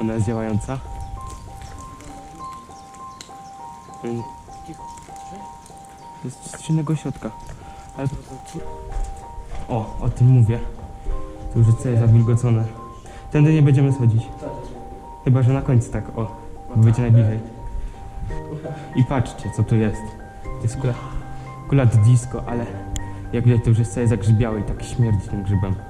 Ona jest działająca? To jest z środka. Ale... O, o tym mówię. To już jest całe zawilgocone. Tędy nie będziemy schodzić. Chyba, że na końcu tak, o. bo Będzie najbliżej. I patrzcie, co tu jest. To jest kula, kula disco, ale jak widać, to już jest całe zagrzybiałe i tak śmierdzi tym grzybem.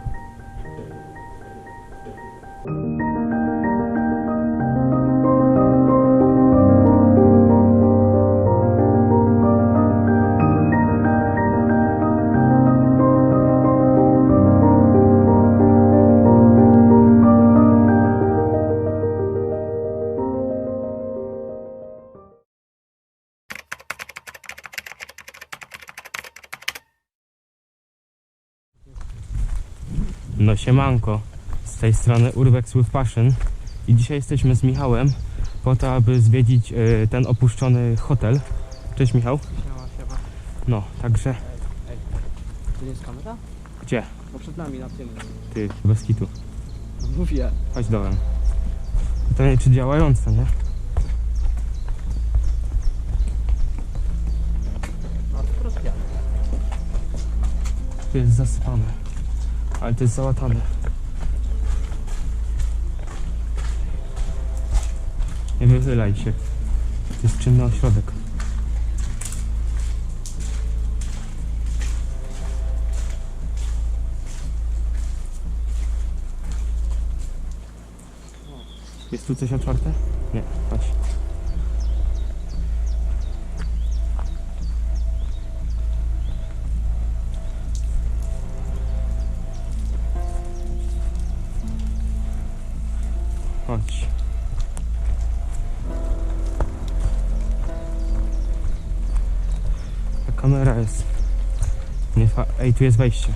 No siemanko, z tej strony Urbex with Passion i dzisiaj jesteśmy z Michałem po to, aby zwiedzić e, ten opuszczony hotel. Cześć Michał. Siema, siema. No, także To nie jest kamera? gdzie? No przed nami na tym. Ty, bez kitu. Mówię. Chodź dołem. Pytanie czy działające, nie? No to rozpiane. Tu jest zasypane, ale to jest załatane. Nie wychylaj się. To jest czynny ośrodek. Jest tu coś otwarte? Nie, chodź. Chodź. Ta kamera jest. Nie fa- Ej, tu jest wejście.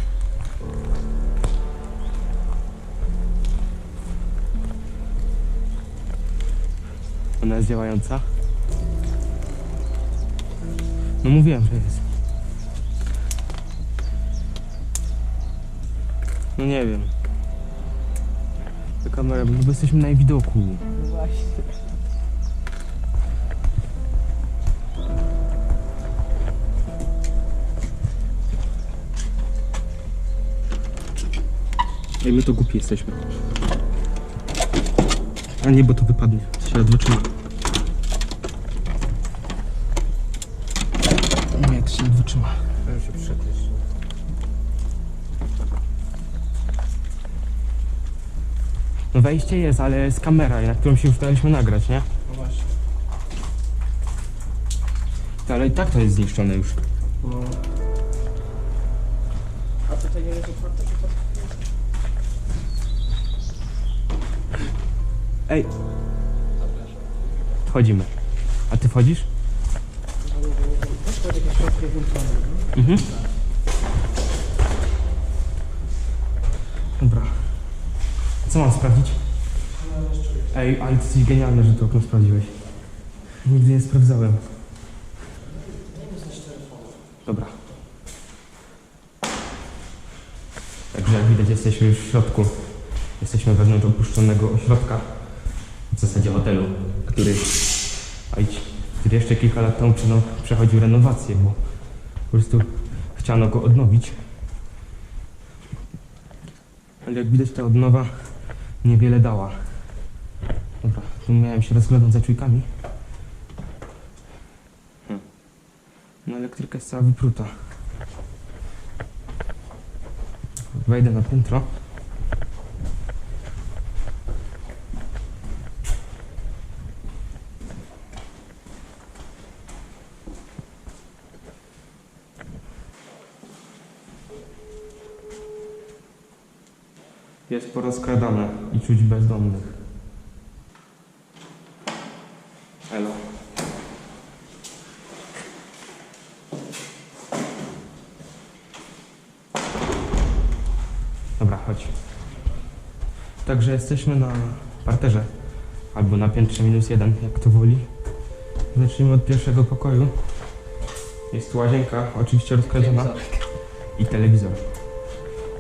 Ona jest działająca? No mówiłem, że jest. No nie wiem. Ta kamera, bo jesteśmy na widoku. No właśnie. Ej, my to głupi jesteśmy. A nie, bo to wypadnie. To się wejście jest, ale jest kamera, na którą się już daliśmy nagrać, nie? No właśnie. Ale i tak to jest zniszczone już. No. A tutaj nie jest otwarte? Ej, wchodzimy. A ty wchodzisz? To jest jakieś środki włączone. Mhm. Dobra. Co mam sprawdzić? Ej, ale to jesteś genialny, że to okno sprawdziłeś. Nigdy nie sprawdzałem. Dobra. Także jak widać jesteśmy już w środku. Jesteśmy wewnątrz opuszczonego ośrodka. W zasadzie hotelu, który... Idź, który jeszcze kilka lat temu przechodził renowację, bo po prostu chciano go odnowić. Ale jak widać ta odnowa niewiele dała. Dobra, tu miałem się rozglądać za czujkami. Hmm. No elektryka jest cała wypruta. Wejdę na piętro. Jest porozkradane i czuć bezdomnych. Elo. Dobra, chodź. Także jesteśmy na parterze. Albo na piętrze minus jeden, jak to woli. Zacznijmy od pierwszego pokoju. Jest tu łazienka, oczywiście rozkradziona. I telewizor.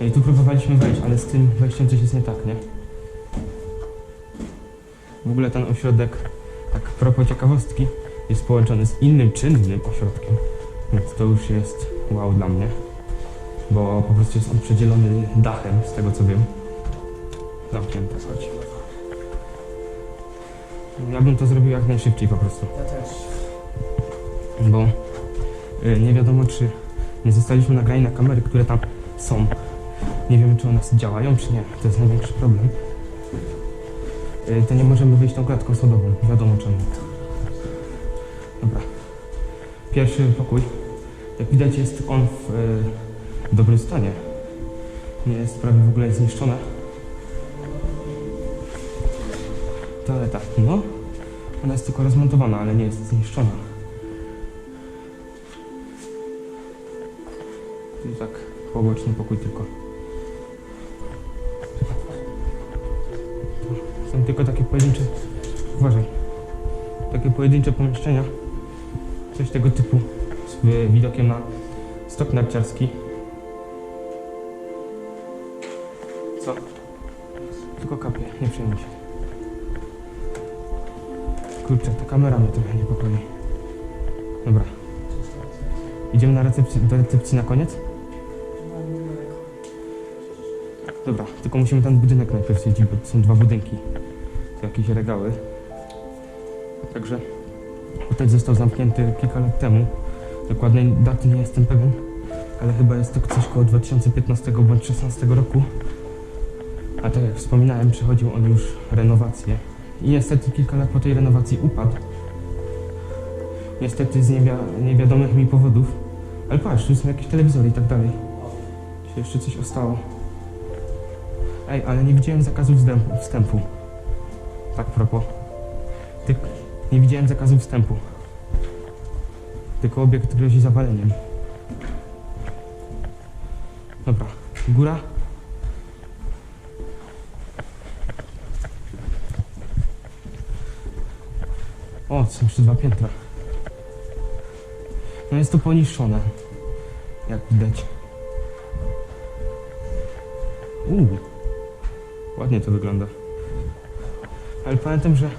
I tu próbowaliśmy wejść, ale z tym wejściem coś jest nie tak, nie? W ogóle ten ośrodek, tak propos ciekawostki, jest połączony z innym czynnym ośrodkiem. Więc to już jest wow dla mnie. Bo po prostu jest on przedzielony dachem, z tego co wiem. Zamknięte, chodź. Ja bym to zrobił jak najszybciej po prostu. Ja też. Bo y, nie wiadomo, czy nie zostaliśmy nagrani na kamery, które tam są. Nie wiemy, czy one działają, czy nie. To jest największy problem. Y, to nie możemy wyjść tą klatką sodową. Wiadomo czemu. Dobra. Pierwszy pokój. Jak widać, jest on w y, dobrym stanie. Nie jest prawie w ogóle zniszczone. Toaleta. No, ona jest tylko rozmontowana, ale nie jest zniszczona. Tu tak poboczny pokój tylko. Są tylko takie pojedyncze. Uważaj. Takie pojedyncze pomieszczenia. Coś tego typu. Z y, widokiem na stok narciarski. Co? Tylko kapie, nie przejmuj się. Kurczę, ta kamera mnie trochę niepokoi. Dobra. Idziemy na do recepcji na koniec? Dobra, tylko musimy ten budynek najpierw zwiedzić, bo to są dwa budynki. To jakieś regały. Także hotel został zamknięty kilka lat temu. Dokładnej daty nie jestem pewien, ale chyba jest to coś koło 2015 bądź 2016 roku. A tak jak wspominałem, przechodził on już renowację. I niestety kilka lat po tej renowacji upadł. Niestety z niewia- niewiadomych mi powodów. Ale patrz, tu są jakieś telewizory i tak dalej. Się jeszcze coś ostało. Ej, ale nie widziałem zakazu wstępu. wstępu. Tak propos. Ty... Nie widziałem zakazu wstępu. Tylko obiekt grozi zawaleniem. Dobra, góra. O, są jeszcze dwa piętra. No jest to poniszczone. Jak widać. Uuu. Ładnie to wygląda. Ale pamiętam, że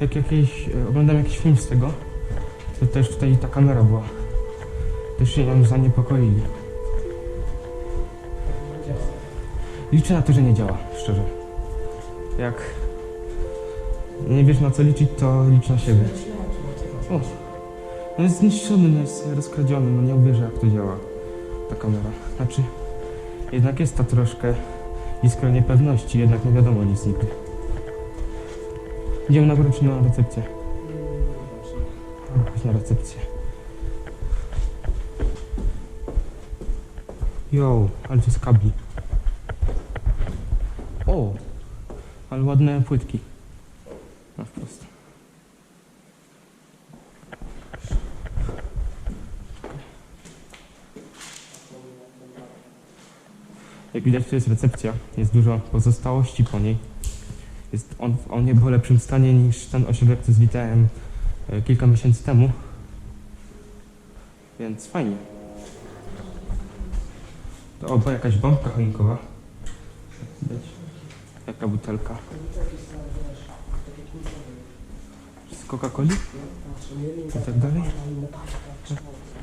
jak jakieś, e, oglądam jakiś film z tego, to też tutaj ta kamera była. Też się nią zaniepokoili. Liczę na to, że nie działa, szczerze. Jak nie wiesz na co liczyć, to licz na siebie. O, no jest zniszczony, no jest rozkradziony, no nie uwierzę jak to działa, ta kamera. Znaczy, jednak jest ta troszkę iskra niepewności, jednak nie wiadomo nic nigdy. Idziemy na górę czy na recepcję? Chodź na recepcję. Jo, ale to jest kabli. O, ale ładne płytki. Na wprost. Jak widać, to jest recepcja. Jest dużo pozostałości po niej. Jest on w o niebo lepszym stanie niż ten ośrodek, co zwitałem e, kilka miesięcy temu. Więc fajnie. To oba jakaś bombka choinkowa. Widać. Jaka butelka. Z Coca-Coli i tak dalej.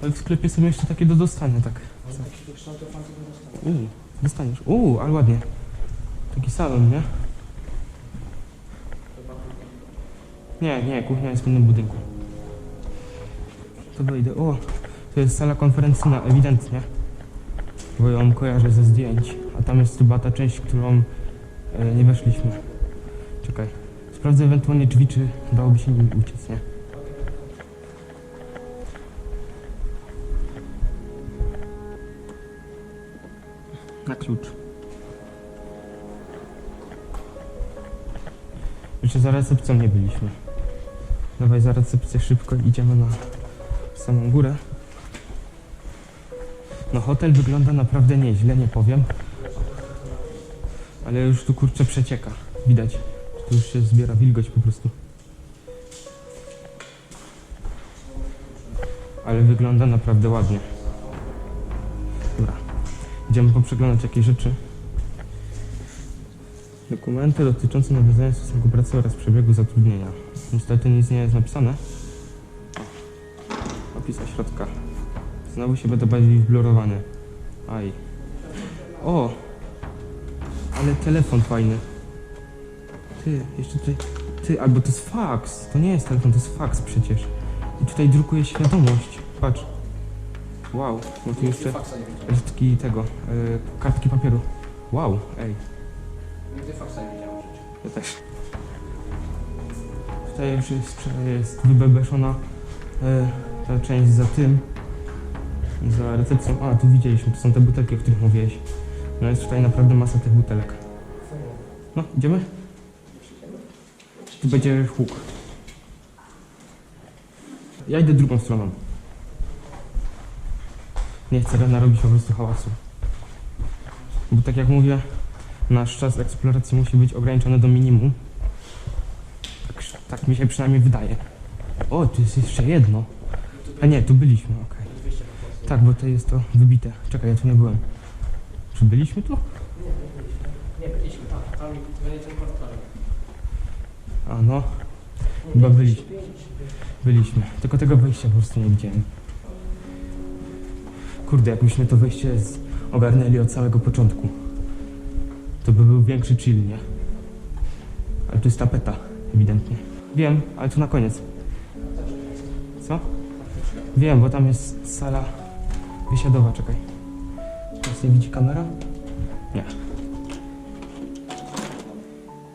Ale w sklepie są jeszcze takie do dostania, tak. Uuu, dostaniesz. Uuu, ale ładnie. Taki salon, nie? Nie, nie, kuchnia jest w innym budynku. To dojdę. O, to jest sala konferencyjna, ewidentnie. Bo ją kojarzę ze zdjęć. A tam jest chyba ta część, którą e, nie weszliśmy. Czekaj. Sprawdzę ewentualnie drzwi, czy dałoby się nimi uciec, nie? Na klucz. Jeszcze za recepcją nie byliśmy. Dawaj za recepcję szybko idziemy na samą górę. No hotel wygląda naprawdę nieźle, nie powiem. Ale już tu kurczę przecieka. Widać. Tu już się zbiera wilgoć po prostu. Ale wygląda naprawdę ładnie. Dobra. Idziemy poprzeglądać jakieś rzeczy. Dokumenty dotyczące nawiązania stosunku pracy oraz przebiegu zatrudnienia. Niestety nic nie jest napisane. Opis ośrodka. Znowu się będę bardziej wblurowany. Aj. O! Ale telefon fajny. Ty, jeszcze tutaj... Ty, albo to jest fax. To nie jest telefon, to jest fax przecież. I tutaj drukuje świadomość. Patrz. Wow, no tu jeszcze faksa nie widziałem. resztki tego, y, kartki papieru. Wow, ej. Nigdy faksa nie widziałem życiu. Ja też. Tutaj już jest, jest wybebeszona e, ta część za tym, za recepcją. A, tu widzieliśmy, to są te butelki, o których mówiłeś. No jest tutaj naprawdę masa tych butelek. No, idziemy? Tu będzie huk. Ja idę drugą stroną. Nie chcę narobić po prostu hałasu. Bo tak jak mówię, nasz czas eksploracji musi być ograniczony do minimum. Tak, tak mi się przynajmniej wydaje. O, tu jest jeszcze jedno. A nie, tu byliśmy, okej. Tak, bo to jest to wybite. Czekaj, ja tu nie byłem. Czy byliśmy tu? Nie, byliśmy tam. Tam będzie ten portal. A no, Chyba byliśmy. byliśmy. Tylko tego wejścia po prostu nie widziałem. Kurde, jakbyśmy to wejście z... ogarnęli od samego początku. To by był większy chill, nie? Ale tu jest tapeta, ewidentnie. Wiem, ale to na koniec. Co? Wiem, bo tam jest sala wysiadowa, czekaj. Teraz nie widzi kamera? Nie.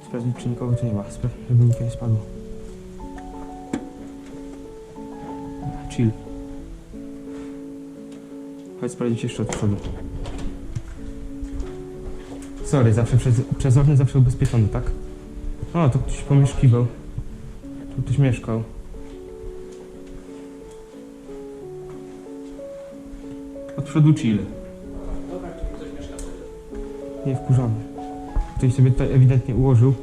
Sprawdzić, czy nikogo tu nie ma. Sprawdź, żeby nikt nie spadło. Chill. Chodź sprawdzić jeszcze od przodu. Sorry, zawsze przez, przezorny, zawsze ubezpieczony, tak? O, tu ktoś pomieszkiwał. Tu ktoś mieszkał. Od przodu chill. Dobra, tu ktoś mieszka wtedy. Nie wkurzony. Ktoś sobie tutaj ewidentnie ułożył.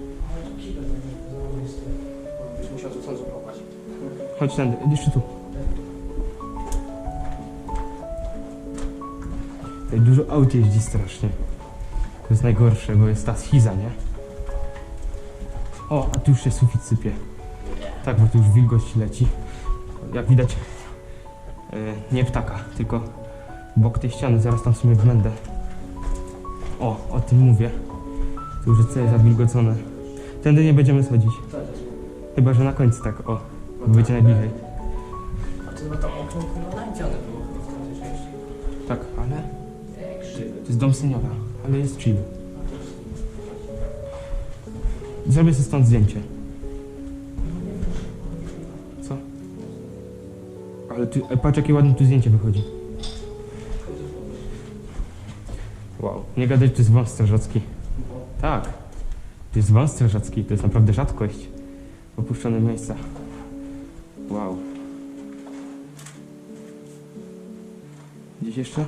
Chodź tędy, jeszcze tu. Dużo aut jeździ strasznie. To jest najgorsze, bo jest ta schiza, nie? O, a tu już się sufit sypie. Tak, bo tu już wilgoć leci. Jak widać, e, nie ptaka, tylko bok tej ściany. Zaraz tam w sumie będę. O, o tym mówię. Tu już jest całe zawilgocone. Tędy nie będziemy schodzić. Chyba, że na końcu tak, o. Bo będzie najbliżej. A to chyba to okno to jest dom seniora, ale jest chill. Zrobię sobie stąd zdjęcie. Co? Ale e, patrz jakie ładne tu zdjęcie wychodzi. Wow, nie gadać, to jest wąs strażacki. Tak, to jest wąs strażacki, to jest naprawdę rzadkość w opuszczonych miejscach. Wow. Gdzieś jeszcze?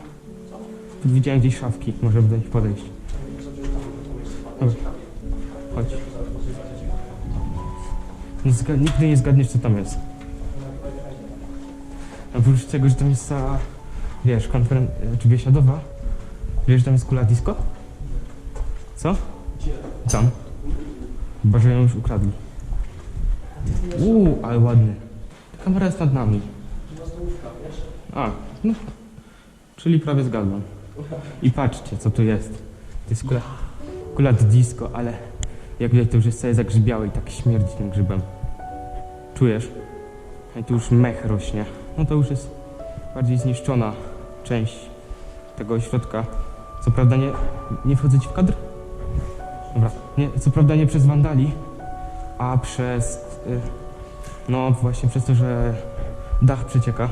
Widziałem gdzieś szafki, może do nich podejść. Dobra. Chodź. Nie zga- nigdy nie zgadniesz co tam jest. Oprócz tego, że tam jest sala, wiesz, konferen... czy biesiadowa. Wiesz, że tam jest kula disco? Co? Tam. Chyba, że ją już ukradli. Uuu, ale ładny. Ta kamera jest nad nami. A, no. Czyli prawie zgadłem. I patrzcie, co tu jest. To jest kula, kula do disco, ale jak widać, to już jest całe zagrzybiałe i tak śmierdzi tym grzybem. Czujesz? I tu już mech rośnie. No to już jest bardziej zniszczona część tego ośrodka. Co prawda nie, nie wchodzę ci w kadr? Dobra. Nie, co prawda nie przez wandali, a przez... Y, no właśnie przez to, że dach przecieka.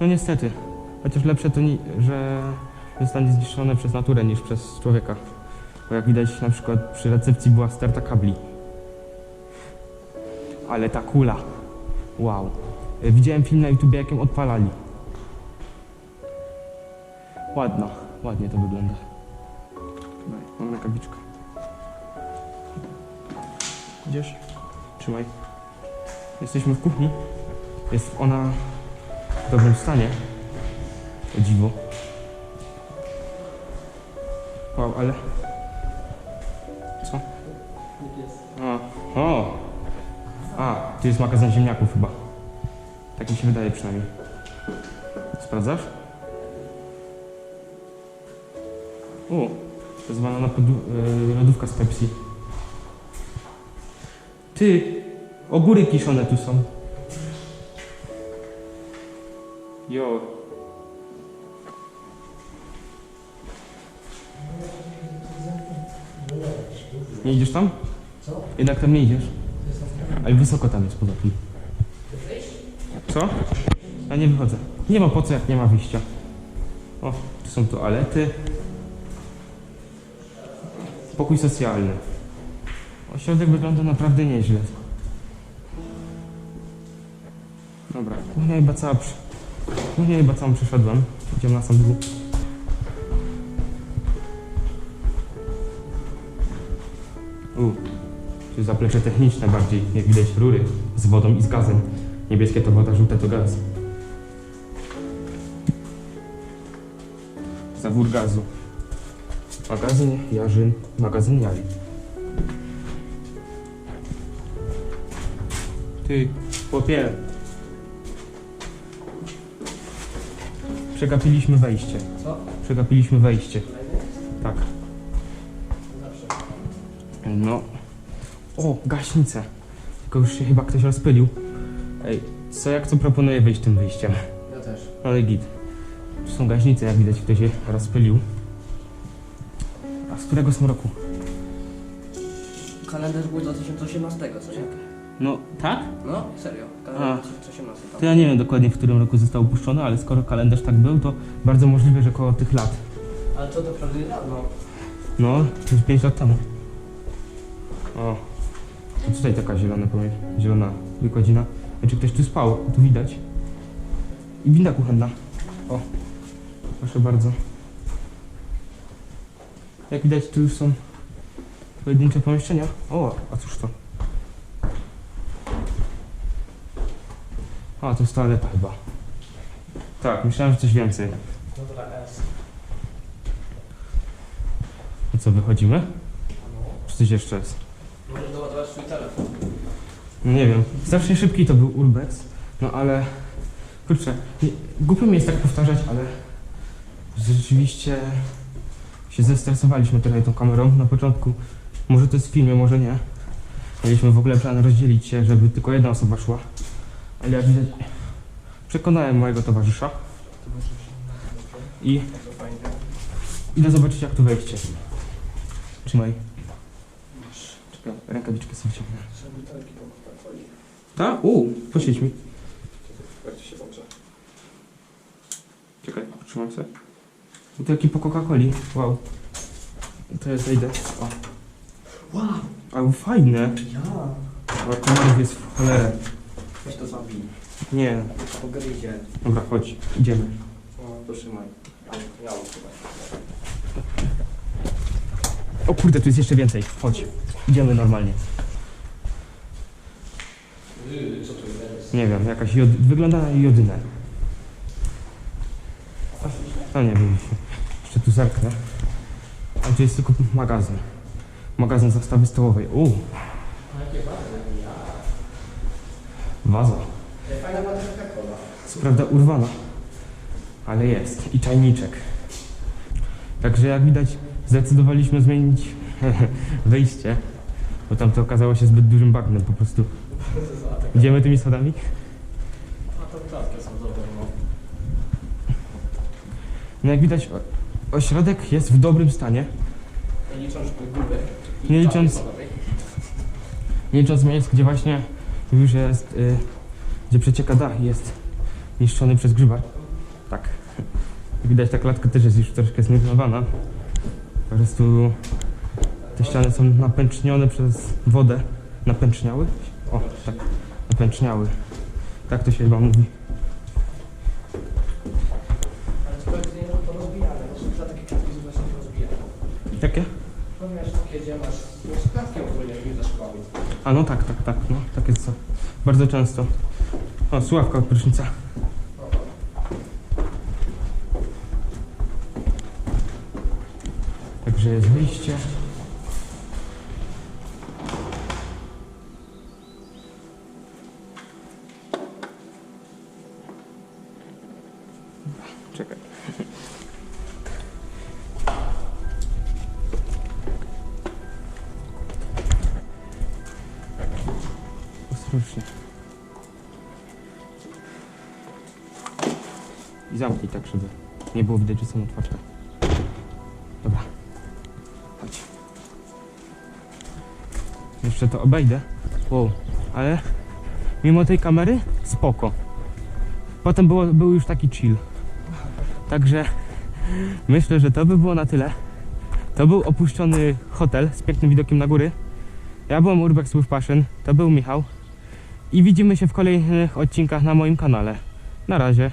No niestety. Chociaż lepsze to, ni- że zostanie zniszczone przez naturę niż przez człowieka. Bo jak widać na przykład przy recepcji była sterta kabli. Ale ta kula. Wow. Widziałem film na YouTubie jak ją odpalali. Ładna. Ładnie to wygląda. Daj, mam rękawiczkę. Idziesz? Trzymaj. Jesteśmy w kuchni. Jest ona w dobrym stanie. O dziwo. Wow, ale Jak jest. O, o. A, tu jest magazyn ziemniaków chyba. Tak mi się wydaje przynajmniej. Sprawdzasz? O, to jest banana yy, lodówka z Pepsi. Ty, ogóry kiszone tu są. Jo. Nie idziesz tam? Co? Jednak tam nie idziesz. Ale wysoko tam jest poza tym. Co? Ja nie wychodzę. Nie ma po co, jak nie ma wyjścia. O, tu są toalety. Pokój socjalny. Ośrodek wygląda naprawdę nieźle. Dobra, kuchnia chyba cała. Kuchnia chyba całą przeszedłem. Idziemy na sam dół. U, tu zaplecze techniczne bardziej, jak widać rury z wodą i z gazem. Niebieskie to woda, żółte to gaz. Zawór gazu. Magazyn Jarzyn, magazyn Jali. Ty, chłopie. Przegapiliśmy wejście. Co? Przegapiliśmy wejście. Tak. No. O, gaśnica. Tylko już się chyba ktoś rozpylił. Ej, co jak co proponuję wyjść tym wyjściem? Ja też. Ale git. Tu są gaśnice, jak widać ktoś się rozpylił. A z którego są roku? Kalendarz był 2018, coś jak? No, tak? No, serio. A. Kalendarz 2018 tam. To ja nie wiem dokładnie, w którym roku został opuszczony, ale skoro kalendarz tak był, to bardzo możliwe, że koło tych lat. Ale to naprawdę niedawno. No, to już 5 lat temu. O, tutaj taka zielona, powiem, zielona wykładzina. Znaczy ktoś tu spał, tu widać. I winda kuchenna. O, proszę bardzo. Jak widać, tu już są pojedyncze pomieszczenia. O, a cóż to? A, to jest toaleta chyba. Tak, myślałem, że coś więcej. Dobra, S. I co, wychodzimy? No. Czy coś jeszcze jest? Swój telefon. Nie wiem. Strasznie szybki to był urbex, no ale kurczę, nie, głupio mi jest tak powtarzać, ale rzeczywiście się zestresowaliśmy trochę tą kamerą na początku. Może to jest w filmie, może nie. Mieliśmy w ogóle plan rozdzielić się, żeby tylko jedna osoba szła. Ale jak widać, przekonałem mojego towarzysza i To idę zobaczyć jak tu wejście. Trzymaj. Czekaj, rękawiczkę sobie ciągnę. Są butelki po Coca-Coli. Tak? U, poświeć mi. Jak to się dobrze? Czekaj, trzymam sobie. Butelki po Coca-Coli. Wow. To ja zejdę. O. Wow! Ale fajne. Ja! Ale komarów jest w cholerę. Weź to zabij. Nie. Pogryzie. Dobra, chodź. Idziemy. O, potrzymaj. Ale miało chyba. O kurde, tu jest jeszcze więcej. Chodź. Idziemy normalnie. Co to jest? Nie wiem, jakaś jod... Wygląda na jodynę. No nie wiem. Jeszcze tu zerknę. A tu jest tylko magazyn. Magazyn zastawy stołowej. U, waza. Co prawda urwana, ale jest. I czajniczek. Także jak widać, zdecydowaliśmy zmienić wejście, bo tam to okazało się zbyt dużym bagnem po prostu. Idziemy tymi schodami? A to klatkę są dobre, no. No jak widać, o- ośrodek jest w dobrym stanie. Nie licząc i Nie licząc- schodowej. Nie licząc miejsc, gdzie właśnie już jest, y, gdzie przecieka dach i jest niszczony przez grzyba. Tak. Jak Widać, ta klatka też jest już troszkę zniwelowana. Po prostu te ściany są napęcznione przez wodę. Napęczniały? O, tak. Napęczniały. Tak to się chyba mówi. Ale to powiedz, nie to rozbijane. No są za takie klatki, że właśnie rozbijane. Jakie? No wiesz, takie gdzie masz, no z klatki ogólnie jak ze szkoły. A no tak, tak, tak. No, tak jest co. Bardzo często. O, sławka od prysznica. Także jest wyjście. Widać, że są otwarte. Dobra. Chodź. Jeszcze to obejdę. Wow, ale mimo tej kamery spoko. Potem było, był już taki chill. Także myślę, że to by było na tyle. To był opuszczony hotel z pięknym widokiem na góry. Ja byłem Urbex with Passion, to był Michał. I widzimy się w kolejnych odcinkach na moim kanale. Na razie.